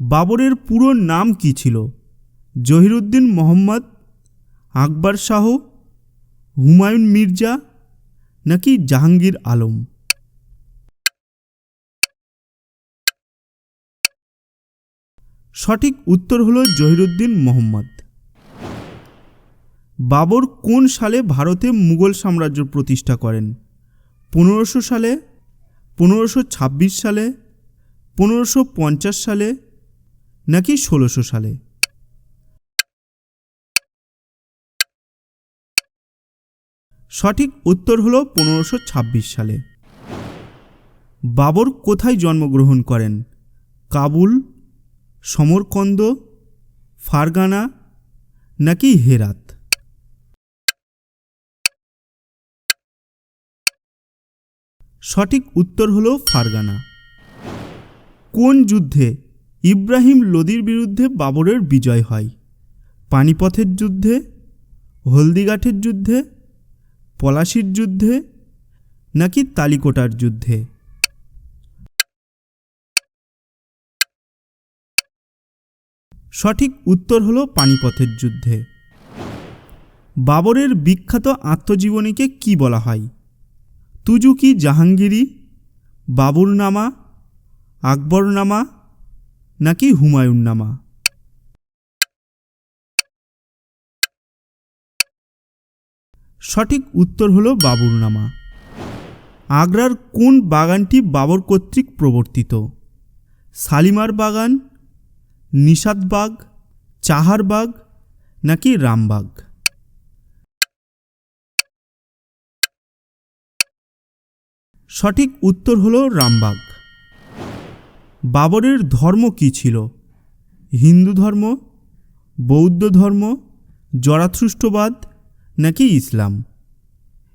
বাবরের পুরো নাম কী ছিল? জহিরুদ্দিন মোহাম্মদ, আকবর শাহ, হুমায়ুন মির্জা নাকি জাহাঙ্গীর আলম? সঠিক উত্তর হলো জহিরুদ্দিন মোহাম্মদ। বাবর কোন সালে ভারতে মুঘল সাম্রাজ্য প্রতিষ্ঠা করেন? পনেরোশো সালে পনেরোশো সালে পনেরোশো সালে নাকি ষোলোশো সালে? সঠিক উত্তর হল পনেরোশো সালে। বাবর কোথায় জন্মগ্রহণ করেন? কাবুল, সমরকন্দ, ফারগানা নাকি হেরাত? সঠিক উত্তর হল ফারগানা। কোন যুদ্ধে ইব্রাহিম লোদির বিরুদ্ধে বাবরের বিজয় হয়। পানিপথের যুদ্ধে, হলদিঘাটের যুদ্ধে, পলাশির যুদ্ধে, নাকি তালিকোটার যুদ্ধে। সঠিক উত্তর হলো পানিপথের যুদ্ধে। বাবরের বিখ্যাত আত্মজীবনীকে কি বলা হয়? তুজুকি জাহাঙ্গীরি, বাবুরনামা, আকবরনামা নাকি হুমায়ুননামা? সঠিক উত্তর হলো বাবুরনামা আগ্রার কোন বাগানটি বাবর কর্তৃক প্রবর্তিত? শালিমার বাগান নিষাদবাগ চাহারবাগ নাকি রামবাগ সঠিক উত্তর হল রামবাগ বাবরের ধর্ম কী ছিল? হিন্দু ধর্ম, বৌদ্ধ ধর্ম জরাথ্রুষ্টবাদ নাকি ইসলাম?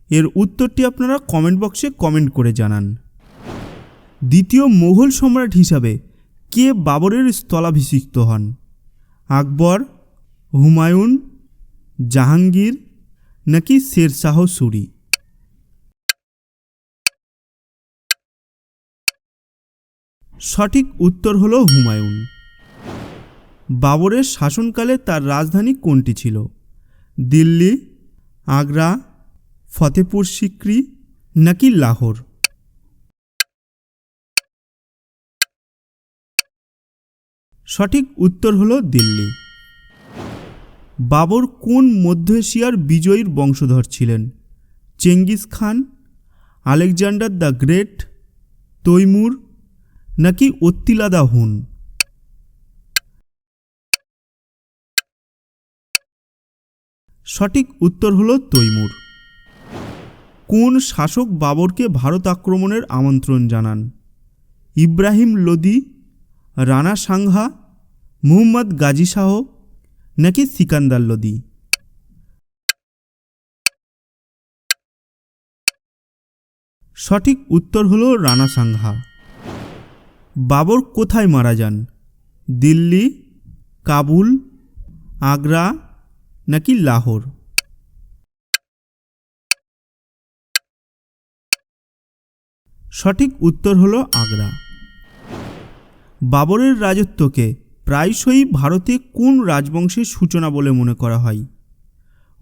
এর উত্তরটি আপনারা কমেন্ট বক্সে কমেন্ট করে জানান। দ্বিতীয় মোঘল সম্রাট হিসাবে কে বাবরের স্থলাভিষিক্ত হন? আকবর, হুমায়ুন, জাহাঙ্গীর নাকি শেরশাহ সুরি সঠিক উত্তর হল হুমায়ুন। বাবরের শাসনকালে তার রাজধানী কোনটি ছিল? দিল্লি, আগ্রা ফতেপুর সিক্রি, নাকি লাহোর? সঠিক উত্তর হল দিল্লি। বাবর কোন মধ্য এশিয়ার বিজয়ীর বংশধর ছিলেন? Genghis Khan, Alexander the great, Timur নাকি অত্তিলাদা হুন? সঠিক উত্তর হল তৈমুর। কোন শাসক বাবরকে ভারত আক্রমণের আমন্ত্রণ জানান? ইব্রাহিম লোদি, রানা সাংহা মুহম্মদ গাজী শাহ নাকি সিকান্দার লোদি? সঠিক উত্তর হল রানা সাংহা বাবর কোথায় মারা যান? দিল্লি, কাবুল, আগ্রা নাকি লাহোর? সঠিক উত্তর হলো আগ্রা। বাবরের রাজত্বকে প্রায়শই ভারতে কোন রাজবংশের সূচনা বলে মনে করা হয়?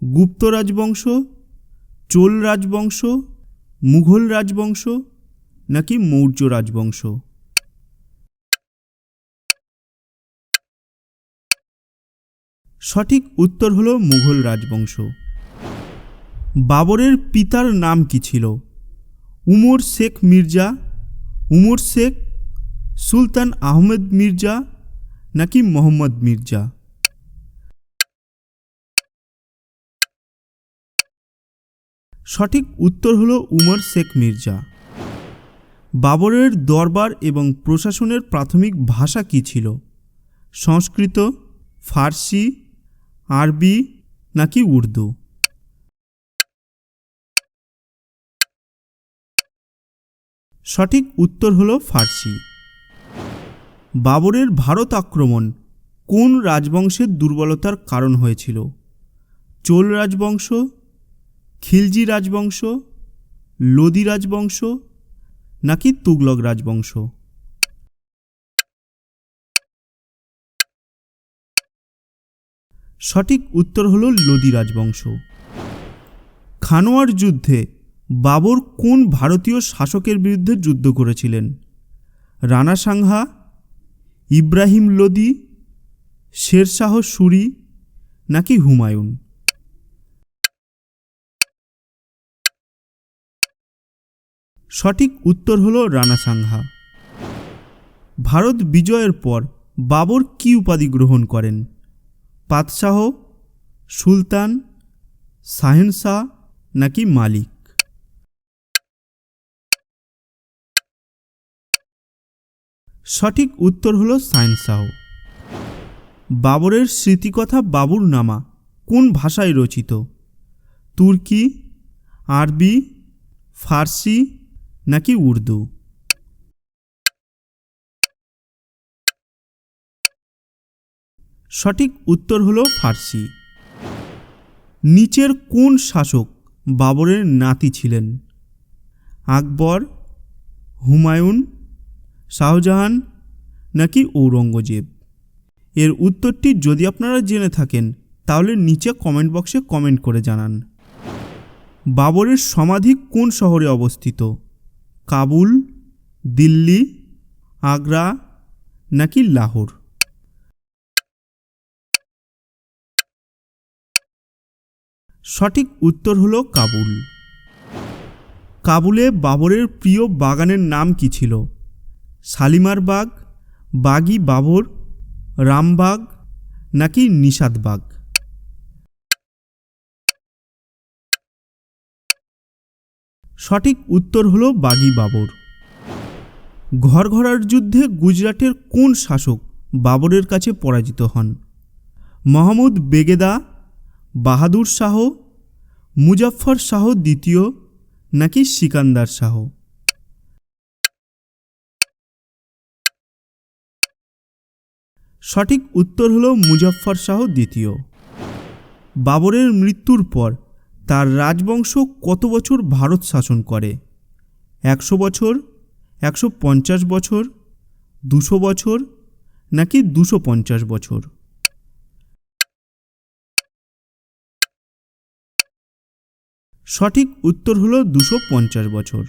গুপ্ত রাজবংশ, চোল রাজবংশ, মুঘল রাজবংশ নাকি মৌর্য রাজবংশ? সঠিক উত্তর হলো মুঘল রাজবংশ। বাবরের পিতার নাম কি ছিল? উমর শেখ মির্জা, উমর শেখ সুলতান আহমেদ মির্জা নাকি মোহাম্মদ মির্জা? সঠিক উত্তর হলো উমর শেখ মির্জা। বাবরের দরবার এবং প্রশাসনের প্রাথমিক ভাষা কী ছিল? সংস্কৃত, ফার্সি আরবি নাকি উর্দু? সঠিক উত্তর হল ফার্সি। বাবরের ভারত আক্রমণ কোন রাজবংশের দুর্বলতার কারণ হয়েছিল? চোল রাজবংশ, খিলজি রাজবংশ, লোদি রাজবংশ নাকি তুগলক রাজবংশ? সঠিক উত্তর হল লোদি রাজবংশ। খানোয়ার যুদ্ধে বাবর কোন ভারতীয় শাসকের বিরুদ্ধে যুদ্ধ করেছিলেন? রানা সাংহা, ইব্রাহিম লোদি, শেরশাহ সুরি নাকি হুমায়ুন? সঠিক উত্তর হল রানা সাংহা। ভারত বিজয়ের পর বাবর কী উপাধি গ্রহণ করেন? পাতশাহ সুলতান, শাহেনশাহ নাকি মালিক? সঠিক উত্তর হল শাহেনশাহ। বাবরের স্মৃতিকথা বাবুর নামা কোন ভাষায় রচিত? তুর্কি, আরবি, ফার্সি নাকি উর্দু? সঠিক উত্তর হল ফার্সি। নিচের কোন শাসক বাবরের নাতি ছিলেন? আকবর, হুমায়ুন, শাহজাহান নাকি ঔরঙ্গজেব? এর উত্তরটি যদি আপনারা জেনে থাকেন, তাহলে নিচে কমেন্ট বক্সে কমেন্ট করে জানান। বাবরের সমাধি কোন শহরে অবস্থিত? কাবুল, দিল্লি, আগ্রা নাকি লাহোর? সঠিক উত্তর হল কাবুল। কাবুলে বাবরের প্রিয় বাগানের নাম কি ছিল? শালিমার বাগ, বাগি বাবর, রামবাগ নাকি নিষাদ বাগ? সঠিক উত্তর হল বাগি বাবর। ঘরঘরার যুদ্ধে গুজরাটের কোন শাসক বাবরের কাছে পরাজিত হন? মোহাম্মদ বেগেদা বাহাদুর শাহ, মুজাফফর শাহ দ্বিতীয়, নাকি সিকান্দার শাহ? সঠিক উত্তর হল মুজাফফর শাহ দ্বিতীয়। বাবরের মৃত্যুর পর তার রাজবংশ কত বছর ভারত শাসন করে? একশো বছর, একশো পঞ্চাশ বছর, দুশো বছর, নাকি দুশো পঞ্চাশ বছর? সঠিক উত্তর হলো দুশো বছর।